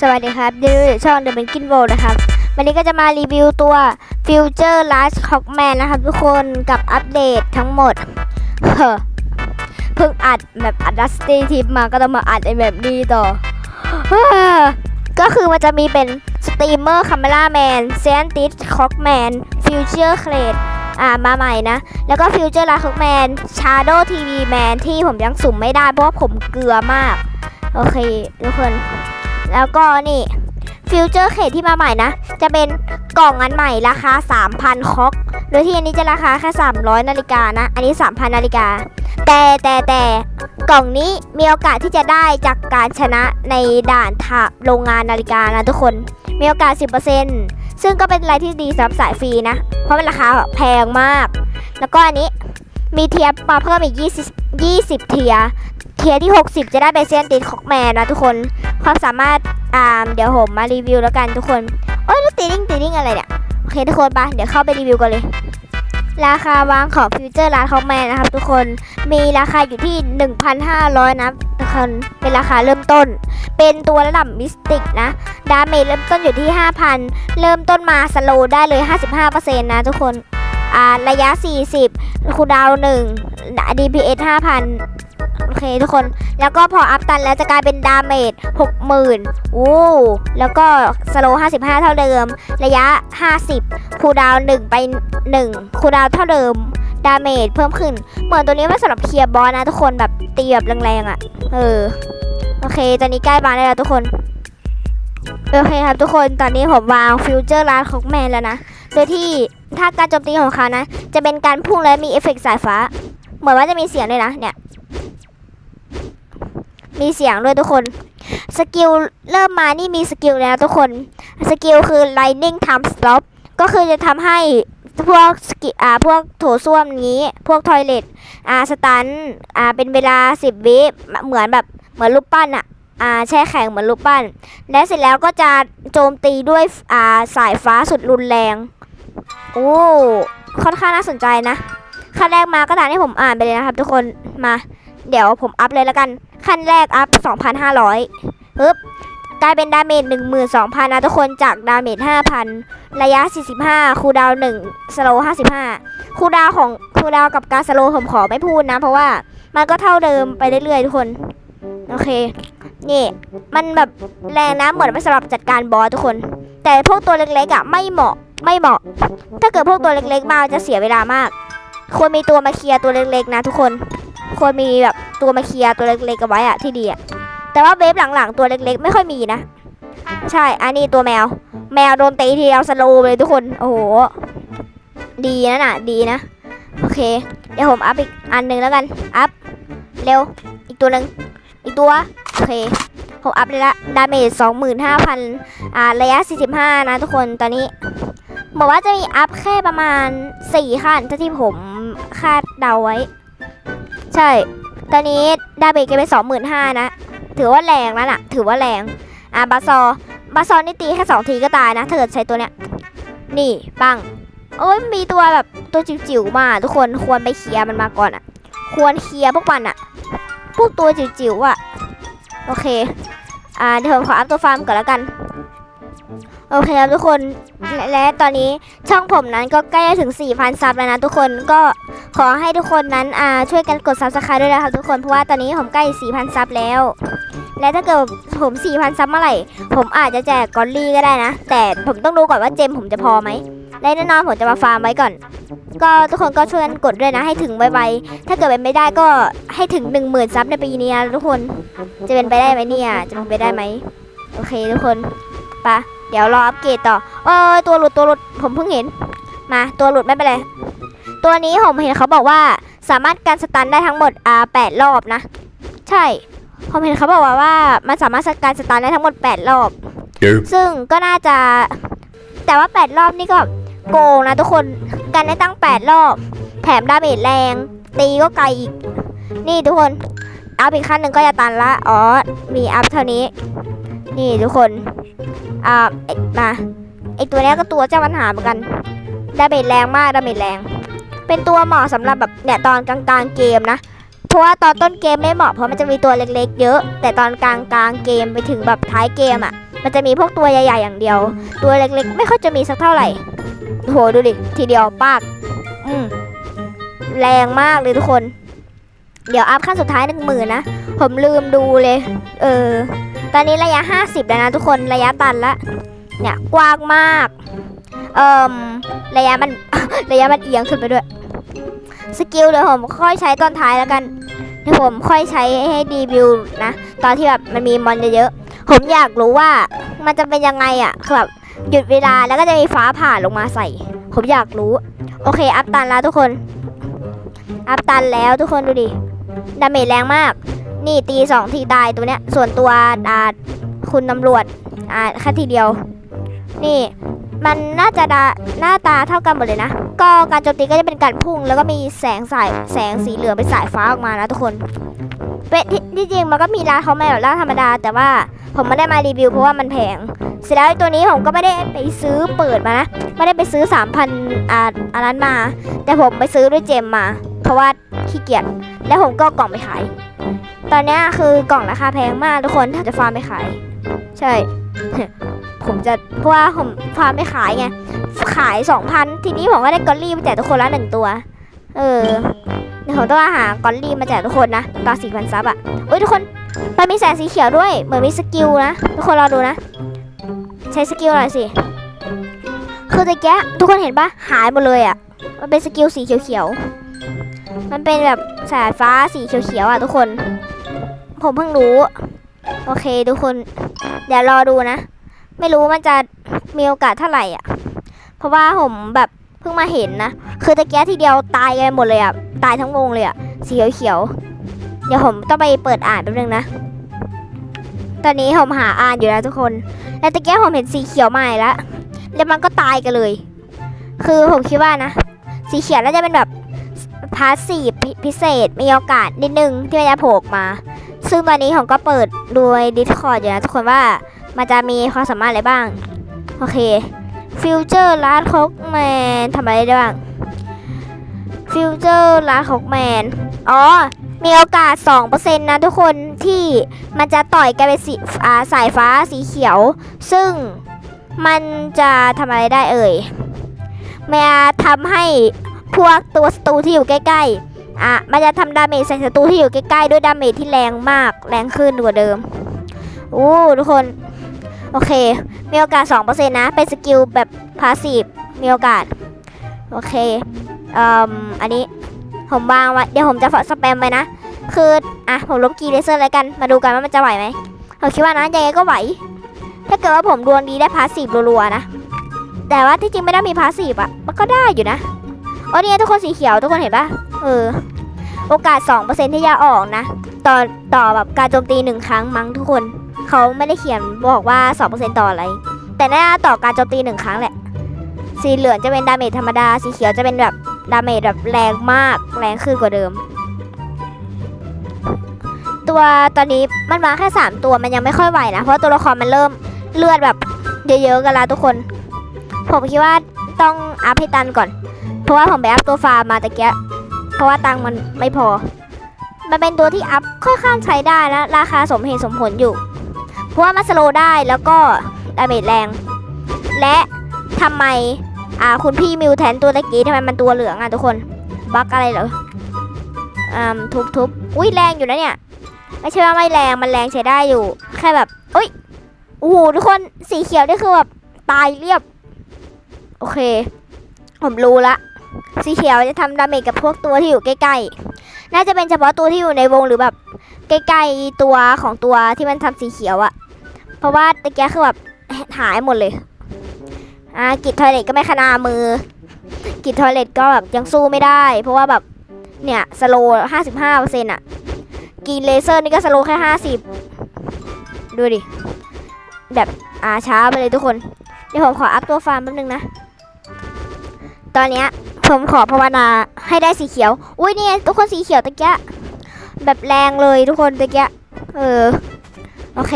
สวัสดีครับดิวช่อง The b a n k i n w o r l d นะครับ วันนี้ก็จะมารีวิวตัว Future Last Hawkman นะครับทุกคนกับอัปเดตทั้งหมดเฮ้เพิ่งอัดแบบอัดดัสตี้ทิปมาก็ต้องมาอัดไอแบบนี้ต่อ ก็คือมันจะมีเป็นสตรีมเมอร์คาเมล่าแมนเซนติสคอกแมนฟิวเจอร์เคลดอ่ามาใหม่นะ แล้วก็ฟิวเจอร์ลาคอกแมนชาร์โดทีวีแมนที่ผมยังสุ่มไม่ได้เพราะว่าผมเกลือมาก โอเค ทุกคน แล้วก็นี่ฟิวเจอร์เคทที่มาใหม่นะ จะเป็นกล่องอันใหม่ราคา 3,000คอกโดยที่อันนี้จะราคาแค่ 300 นาฬิกานะ อันนี้ 3,000 นาฬิกา แต่แต่แต่กล่องนี้มีโอกาสที่จะได้จากการชนะในด่านทาโรงงานนาฬิกานะทุกคน มีโอกาส 10%ซึ่งก็เป็นอะไรที่ดีสำหรับสายฟรีนะ เพราะเป็นราคาแพงมาก แล้วก็อันนี้มีเทียร์มาเพิ่มอีก 20 20 เทียร์เทียร์ที่ 60 จะได้เบเซียนตินคอกแมนนะทุกคน ความสามารถอ่าเดี๋ยวผมมารีวิวแล้วกันทุกคนโอ้ยล้วตีดิ้งตีดิ้งอะไรเนี่ยโอเคทุกคนไปเดี๋ยวเข้าไปรีวิวกันเลย ราคาวางของฟิวเจอร์ร้านคอกแมนนะครับ ทุกคนมีราคาอยู่ที่ 1,500 นะทุกคนเป็นราคาเริ่มต้น เป็นตัวระดับมิสติกนะดาเมจเริ่มต้นอยู่ที่ 5,000 เริ่มต้นมาสโลได้เลย 55%นะทุกคนอ่าระยะ 40คูดาวน์1 DPS 5,000 เคทุกคน แล้วก็พออัพตันแล้วจะกลายเป็นดาเมจ60,000อู้แล้วก็สโลว์55 เท่าเดิม ระยะ 50 คูดาวน์1ไป 1 คูดาวเท่าเดิม ดาเมจเพิ่มขึ้น เหมือนตัวนี้ไม่สำหรับเคลียร์บอสนะทุกคนแบบตีแบบแรงๆอะ่ะ เออ โอเค ตอนนี้ใกล้บานได้แล้วทุกคน โอเคครับทุกคน ตอนนี้ผมวางฟิวเจอร์ร้านของแมนแล้วนะ โดยที่ถ้าการโจมตีของเขานะ จะเป็นการพุ่งและมีเอฟเฟกต์สายฟ้า เหมือนว่าจะมีเสียงด้วยนะ เนี่ย มีเสียงด้วยทุกคน สกิลเริ่มมานี่มีสกิลแล้วทุกคน สกิลคือ lightning time stop ก็คือจะทำให้พวกสกิอ่าพวกโถส้วมนี้ พวกทอยเลทอ่าสตันอ่าเป็นเวลา 10 วิเหมือนแบบเหมือนรูปปั้นอะอ่าแช่แข็งเหมือนรูปปั้น และเสร็จแล้วก็จะโจมตีด้วยอ่าสายฟ้าสุดรุนแรง โอ้ค่อนข้างน่าสนใจนะขั้นแรกมาก็ตามที่ผมอ่านไปเลยนะครับทุกคนมา เดี๋ยวผมอัพเลยแล้วกัน ขั้นแรกอัพ 2,500ปึ๊บกลายเป็นดาเมจ12,000นะทุกคนจากดาเมจ5,000 ระยะ 45 คูดาวน์1สโล55 คูดาวของคูดาวกับการสโลผมขอไม่พูดนะ เพราะว่ามันก็เท่าเดิมไปเรื่อยๆทุกคน โอเค นี่ มันแบบแรงนะเหมือนไม่สำหรับจัดการบอสทุกคน แต่พวกตัวเล็กๆอะไม่เหมาะไม่เหมาะ ถ้าเกิดพวกตัวเล็กๆมาจะเสียเวลามาก ควรมีตัวมาเคลียร์ตัวเล็กๆนะทุกคน ควรมีแบบตัวมาเคลียร์ตัวเล็กๆกันไว้อะที่ดีอะแต่ว่าเวฟหลังๆตัวเล็กๆ ไม่ค่อยมีนะ ใช่อันนี้ตัวแมว แมวโดนตีทีเดียวสโลว์เลยทุกคน โอ้โห ดีนะน่ะ ดีนะ โอเค เดี๋ยวผมอัพอีกอันหนึ่งแล้วกัน อัพ เร็ว อีกตัวหนึ่งอีกตัว โอเค ผมอัพเลยละ ดาเมจ25,000อ่า ระยะ45นะทุกคน ตอนนี้ บอกว่าจะมีอัพแค่ประมาณ4ขั้นเท่าที่ผมคาดเดาไว้ ใช่ ตอนนี้ดาเมจกันไปสองหมื่นห้านะ ถือว่าแรงแล้วน่ะ ถือว่าแรง อะบาซอบาซอนี่ตีแค่สองทีก็ตายนะถ้าเกิดใช้ตัวเนี้ย นี่ปังโอ้ยมีตัวแบบตัวจิ๋วๆมาทุกคนควรไปเคลียร์มันมาก่อนอะ ควรเคลียร์พวกมันอะ พวกตัวจิ๋วๆอะ โอเค อ่าเดี๋ยวผมขออัพตัวฟาร์มก่อนแล้วกัน โอเคครับทุกคนและและตอนนี้ช่องผมนั้นก็ใกล้จะถึง 4,000 ซับแล้วนะทุกคนก็ขอให้ทุกคนนั้นอ่าช่วยกันกด subscribe ด้วยนะครับทุกคนเพราะว่าตอนนี้ผมใกล้ 4,000 ซับแล้ว และถ้าเกิดผม 4,000 ซับเมื่อไหร่ ผมอาจจะแจกกอลลี่ก็ได้นะ แต่ผมต้องดูก่อนว่าเจมผมจะพอไหมและแน่นอนผมจะมาฟาร์มไว้ก่อน ก็ทุกคนก็ช่วยกันกดด้วยนะให้ถึงไวๆถ้าเกิดเป็นไม่ได้ก็ให้ถึง 10,000 ซับในปีนี้นะทุกคนจะเป็นไปได้ไหมเนี่ยจะเป็นไปได้ไหมโอเคทุกคนไปะ เดี๋ยวรออัปเกรดต่อ เออตัวหลุดตัวหลุดผมเพิ่งเห็น มาตัวหลุดไม่เป็นไรตัวนี้ผมเห็นเขาบอกว่าสามารถการสตันได้ทั้งหมดอ่าแปดรอบนะ ใช่ ผมเห็นเขาบอกว่าว่ามันสามารถการสตันได้ทั้งหมดแปดรอบ Nope. ซึ่งก็น่าจะ แต่ว่า 8 รอบนี่ก็โกงนะทุกคนกันได้ตั้ง 8 รอบ แถมดาเมจแรง ตีก็ไกลอีก นี่ทุกคนอัพอีกขั้นหนึ่งก็จะตันละ อ๋อ มีอัพเท่านี้ นี่ทุกคน อ่าเอ็ดมาไอตัวนี้ก็ตัวเจ้าปัญหาเหมือนกันดาเมจแรงมากดาเมจแรง เป็นตัวเหมาะสำหรับแบบเนี่ยตอนกลางๆเกมนะ เพราะว่าตอนต้นเกมไม่เหมาะเพราะมันจะมีตัวเล็กๆ เยอะ แต่ตอนกลางๆเกมไปถึงแบบท้ายเกมอะ่ะ มันจะมีพวกตัวใหญ่ๆอย่างเดียว ตัวเล็กๆ ไม่ค่อยจะมีสักเท่าไหร่โหดูดิทีเดียวปากอืมแรงมากเลยทุกคน เดี๋ยวอัพขั้นสุดท้ายหนึ่งหมื่นนะ ผมลืมดูเลย เออ ตอนนี้ระยะ 50 แล้วนะทุกคนระยะตันละ เนี่ยกว้างมาก เอ่มระยะมัน ระยะมันเอียงขึ้นไปด้วย สกิลเดี๋ยวผมค่อยใช้ตอนท้ายแล้วกันเดี๋ยวผมค่อยใช้ให้ดีวิวนะ ตอนที่แบบมันมีมอนเยอะๆ ผมอยากรู้ว่ามันจะเป็นยังไงอะ่ะคือแบบหยุดเวลาแล้วก็จะมีฟ้าผ่าลงมาใส่ ผมอยากรู้ โอเค อัพตันแล้วทุกคน อัพตันแล้วทุกคนดูดิ ดาเมจแรงมาก นี่ตีสองทีตายตัวเนี้ย ส่วนตัวอาคุณตำรวจอ่าแค่ทีเดียว นี่ มันน่าจะดาหน้าตาเท่ากันหมดเลยนะ ก็การโจมตีก็จะเป็นการพุ่ง แล้วก็มีแสงสายแสงสีเหลืองเป็นสายฟ้าออกมานะทุกคน เป็นที่จริงมันก็มีร้านเขาไม่แบบร้านธรรมดา แต่ว่าผมไม่ได้มารีวิวเพราะว่ามันแพง เสร็จแล้วตัวนี้ผมก็ไม่ได้ไปซื้อเปิดมานะไม่ได้ไปซื้อ 3,000อ่าอันนั้นมา แต่ผมไปซื้อด้วยเจมมา เพราะว่าขี้เกียจแล้วผมก็กล่องไปขาย ตอนนี้คือกล่องราคาแพงมากทุกคนถ้าจะฟาร์มไปขาย ใช่ ผมจะเพราะว่าผมฟาร์มไปขายไงขายสองพันทีนี้ผมก็ได้กอลลี่มาแจกทุกคนละหนึ่งตัว เออ เดี๋ยวผมต้องหากอลลี่มาแจกทุกคนนะตอนสี่พันซับอะเอ้ยทุกคนมันมีแสงสีเขียวด้วย เหมือนมีสกิลนะ ทุกคนรอดูนะ ใช้สกิลหน่อยสิ คือตะแกะทุกคนเห็นปะหายหมดเลยอะ มันเป็นสกิลสีเขียวๆ มันเป็นแบบสายฟ้าสีเขียวๆอะทุกคน ผมเพิ่งรู้ โอเคทุกคน เดี๋ยวรอดูนะ ไม่รู้มันจะมีโอกาสเท่าไหร่อะ เพราะว่าผมแบบ พิ่งมาเห็นนะ คือตะแกะทีเดียวตายกันหมดเลยอะ ตายทั้งวงเลยอะ สีเขียวๆเดี๋ยวผมต้องไปเปิดอ่านแป๊บนึงนะ ตอนนี้ผมหาอ่านอยู่แล้วทุกคน แล้วตะแกะผมเห็นสีเขียวใหม่แล้วแล้วมันก็ตายกันเลย คือผมคิดว่านะ สีเขียวน่าจะเป็นแบบพาสซีฟพิเศษ มีโอกาสนิดนึงที่มันจะโผล่มา ซึ่งตอนนี้ผมก็เปิดโดย Discord อยู่นะทุกคนว่ามันจะมีความสามารถอะไรบ้าง โอเค ฟิวเจอร์ลาร์ดคอกแมนทำอะไรได้บ้างฟิวเจอร์ลาร์ดคอกแมนอ๋อ มีโอกาส 2%นะทุกคนที่มันจะต่อยกลายเป็นสีาสายฟ้าสีเขียว ซึ่งมันจะทำอะไรได้เอ่ยมันจะทำให้พวกตัวศัตรูที่อยู่ใกล้ๆ อะ มันจะทำดาเมจใส่ศัตรูที่อยู่ใกล้ๆ ด้วยดาเมจที่แรงมาก แรงขึ้นกว่าเดิม โอ้ ทุกคน โอเค มีโอกาส 2%นะ เป็นสกิลแบบพาสซีฟมีโอกาส โอเคเอ่มอันนี้ผมวางไว้ เดี๋ยวผมจะฝสแปมไปนะ คือ อะ ผมลบกีเลเซอร์เลยกัน มาดูกันว่ามันจะไหวไหมผมคิดว่านะยังไงก็ไหว ถ้าเกิดว่าผมดวงดีได้พาสซีฟรัวๆนะ แต่ว่าที่จริงไม่ได้มีพาสซีฟอะมันก็ได้อยู่นะโอ้เนี่ยทุกคนสีเขียวทุกคนเห็นปะเออ โอกาส 2%ที่จะออกนะ ต่อ ต่อแบบการโจมตีหนึ่งครั้งมั้งทุกคน เขาไม่ได้เขียนบอกว่า 2%ต่ออะไร แต่น่าต่อการโจมตีหนึ่งครั้งแหละ สีเหลืองจะเป็นดาเมจธรรมดา สีเขียวจะเป็นแบบดาเมจแบบแรงมาก แรงขึ้นกว่าเดิม ตัวตอนนี้มันมาแค่ 3 ตัวมันยังไม่ค่อยไหวนะ เพราะตัวละครมันเริ่มเลือดแบบเยอะๆกันแล้วทุกคน ผมคิดว่าต้องอัพให้ตันก่อน เพราะว่าผมไปอัพตัวฟาร์มาตะเกียเพราะว่าตังมันไม่พอ มันเป็นตัวที่อัพค่อนข้างใช้ได้นะราคาสมเหตุสมผลอยู่ เพราะว่ามันสโลได้แล้วก็ดาเมจแรง และทำไมอ่าคุณพี่มิวแทนตัวตะกี้ทำไมมันตัวเหลืองอะทุกคนบั๊กอะไรเหรออ่าทุบทุบอุ้ยแรงอยู่นะเนี่ยไม่ใช่ว่าไม่แรงมันแรงใช้ได้อยู่ แค่แบบเอ้ยโอ้โหทุกคนสีเขียวนี่คือแบบตายเรียบ โอเค ผมรู้ละสีเขียวจะทำดาเมจกับพวกตัวที่อยู่ใกล้ๆ น่าจะเป็นเฉพาะตัวที่อยู่ในวงหรือแบบใกล้ๆตัวของตัวที่มันทำสีเขียวอะเพราะว่าตะเกียคือแบบหายหมดเลยอ่ากิจทอยเล็ตก็ไม่ขนามือ กิจทอยเล็ตก็แบบยังสู้ไม่ได้ เพราะว่าแบบเนี่ยสโลห้าสิบห้าเปอร์เซ็นต์อะกีเลเซอร์นี่ก็สโลแค่ห้าสิบดูดิ แบบอาช้าไปเลยทุกคน เดี๋ยวผมขออัพตัวฟาร์มแป๊บนึงนะ ตอนเนี้ย ผมขอภาวนาให้ได้สีเขียว อุ้ยนี่ทุกคนสีเขียวตะเกียแบบแรงเลยทุกคนตะเกียเออ โอเค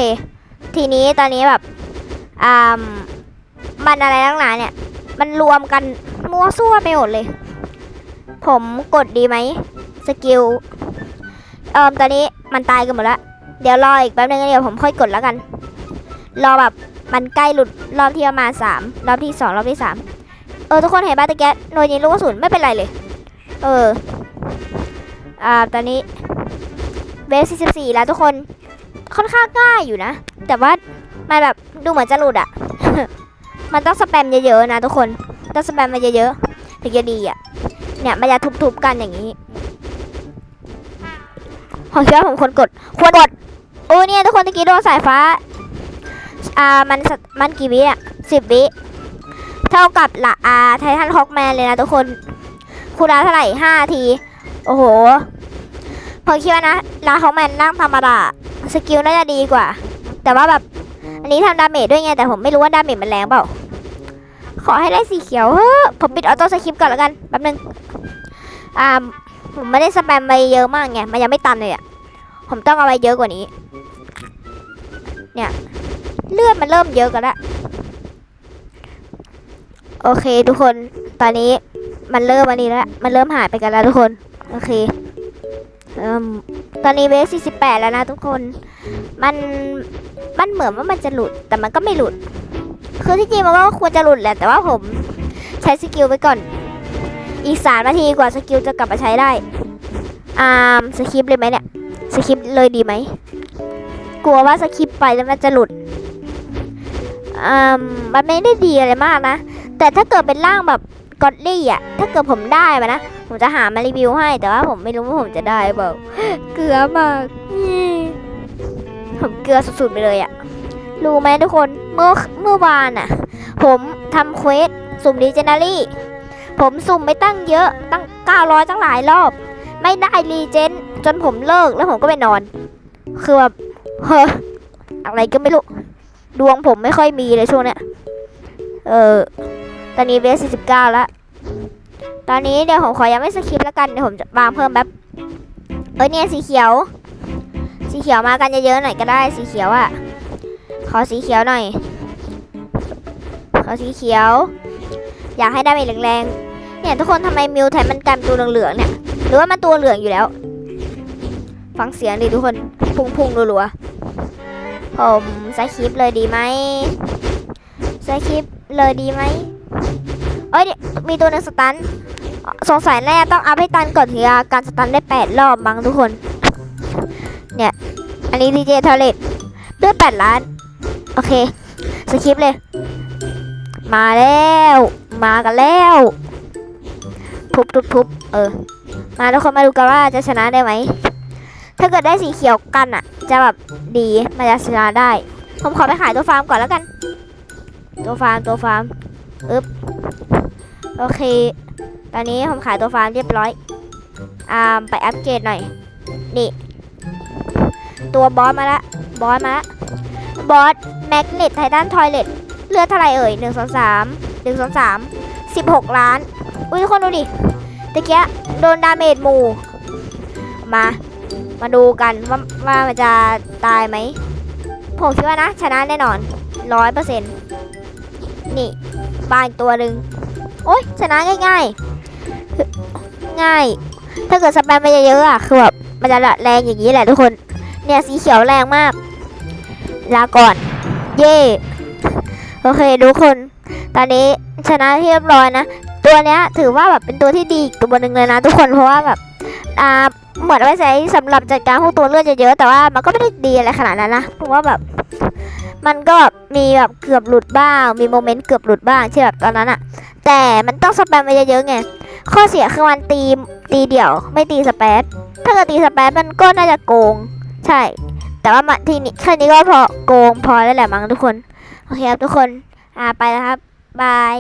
ทีนี้ตอนนี้แบบอ่ามันอะไรตั้งหนาเนี่ย มันรวมกันมั่วซั่วไปหมดเลย ผมกดดีไหมสกิลเอ่อตอนนี้มันตายกันหมดแล้ว เดี๋ยวรออีกแป๊บนึงเดี๋ยวผมค่อยกดแล้วกัน รอแบบมันใกล้หลุดรอบที่ประมาณสามรอบที่สองรอบที่สาม เออทุกคนเห็นบ้าตะแกโดนยิงลูกกระสุนไม่เป็นไรเลย เออ อ่าตอนนี้เบส44 แล้วทุกคนค่อนข้างง่ายอยู่นะ แต่ว่ามันแบบดูเหมือนจะหลุดอะมันต้องสแปมเยอะๆนะทุกคนต้องสแปมมาเยอะๆถึงจะดีอะเนี่ยมันจะทุบๆกันอย่างนี้ผมคิดว่าผมควรกดควรกดโอ้เนี่ยทุกคนตะกี้โดนสายฟ้า อ่ามันมันกี่วิอะสิบวิ เท่ากับละอาไททันฮอกแมนเลยนะทุกคน คูลดาเท่าไหร่ห้าที โอ้โหผมคิดว่านะลาฮอกแมนนั่งธรรมดาสกิลน่าจะดีกว่า แต่ว่าแบบอันนี้ทำดาเมจด้วยไงแต่ผมไม่รู้ว่าดาเมจมันแรงเปล่า ขอให้ได้สีเขียวเฮ้อผมปิดออโต้สคริปต์ก่อนแล้วกันแป๊บนึงอ่าผมไม่ได้สแปมไปเยอะมากไงมันยังไม่ตันเลยอะผมต้องเอาไว้เยอะกว่านี้ เนี่ย เลือดมันเริ่มเยอะกันละ โอเคทุกคน ตอนนี้มันเริ่มอันนี้แล้ว มันเริ่มหายไปกันแล้วทุกคน โอเคเอ่มตอนนี้เวส48 แล้วนะทุกคน มัน มันเหมือนว่ามันจะหลุด แต่มันก็ไม่หลุด คือที่จริงมันก็ควรจะหลุดแหละ แต่ว่าผมใช้สกิลไปก่อน อีกสามนาทีกว่าสกิลจะกลับมาใช้ได้ อ่าสคริปเลยไหมเนี่ย สคริปเลยดีไหม กลัวว่าสคริปไปแล้วมันจะหลุดอ่ามันไม่ได้ดีอะไรมากนะ แต่ถ้าเกิดเป็นร่างแบบกอดลี่อะ ถ้าเกิดผมได้มานะ ผมจะหามารีวิวให้ แต่ว่าผมไม่รู้ว่าผมจะได้เปล่าเกลือมากนี่ผมเกลือสุดๆไปเลยอะ รู้ไหมทุกคน เมื่อเมื่อวานอะ ผมทำเควสสุ่มดีเจนารี่ผมสุ่มไปตั้งเยอะตั้ง 900 ตั้งหลายรอบ ไม่ได้รีเจนจนผมเลิกแล้วผมก็ไปนอน คือแบบเฮ้ออะไรก็ไม่รู้ ดวงผมไม่ค่อยมีเลยช่วงเนี้ย เออ ตอนนี้เวส49แล้ว ตอนนี้เดี๋ยวผมขอยังไม่สคริปต์แล้วกัน เดี๋ยวผมจะวางเพิ่มแบบเออเนี่ยสีเขียว สีเขียวมากันเยอะๆหน่อยก็ได้ สีเขียวอะ่ะ ขอสีเขียวหน่อย ขอสีเขียว อยากให้ได้เมจแรงๆ เนี่ยทุกคนทำไมมิวไทยมันกลายเป็นตัวเหลืองๆเนี่ย หรือว่ามันตัวเหลืองอยู่แล้ว ฟังเสียงดิทุกคน พุ่งๆรัวๆ ผมสคริปเลยดีไหมสคริปเลยดีไหม เอ้ยเดี๋ยวมีตัวหนึงสตันสงสัยแน่ต้องอัพให้ตันก่อนถึงการสตันได้แปดรอบมั้งทุกคน เนี่ย อันนี้ดีเจทอเลตด้วยแปดล้าน โอเค สคริปเลย มาแล้ว มากันแล้วทุบทุบทุบเออ มาทุกคนมาดูกันว่าจะชนะได้ไหม ถ้าเกิดได้สีเขียวกันอะ จะแบบดีมันจะชนะได้ ผมขอไปขายตัวฟาร์มก่อนแล้วกัน ตัวฟาร์มตัวฟาร์ม อึ๊บโอเค ตอนนี้ผมขายตัวฟาร์มเรียบร้อยอ่าไปอัปเกรดหน่อย นี่ ตัวบอสมาละ บอสมาละ บอสแมกเนตไททันทอยเลตเลือดเท่าไหร่เอ่ยหนึ่งสองสามหนึ่งสองสามสิบหกล้าน อุ้ยทุกคนดูดิตะเกียโดนดาเมจหมู่ มา มาดูกันว่าว่ามันจะตายไหม ผมคิดว่านะ ชนะแน่นอนร้อยเปอร์เซ็นต์นี่ ปลาอีกตัวหนึ่งโอ๊ยชนะง่ายๆ ง่าย ถ้าเกิดสแปมไปเยอะๆอะคือแบบมันจะแรงอย่างนี้แหละทุกคน เนี่ยสีเขียวแรงมาก ลาก่อน เย่โอเคทุกคน ตอนนี้ชนะเรียบร้อยนะ ตัวเนี้ยถือว่าแบบเป็นตัวที่ดีตัวหนึ่งเลยนะทุกคนเพราะว่าแบบอ่าเหมือนไว้ใช้สำหรับจัดการพวกตัวเลือดเยอะๆแต่ว่ามันก็ไม่ได้ดีอะไรขนาดนั้นนะเพราะว่าแบบ มันก็แบบมีแบบเกือบหลุดบ้าง มีโมเมนต์เกือบหลุดบ้างที่แบบตอนนั้นอะแต่มันต้องสแปมไปเยอะๆไง ข้อเสียคือมันตีตีเดี่ยว ไม่ตีสเปซถ้าเกิดตีสเปซมันก็น่าจะโกง ใช่ แต่ว่ามาทีนี้แค่นี้ก็พอโกงพอแล้วแหละมั้งทุกคน โอเคครับทุกคน อ่าไปแล้วครับ บาย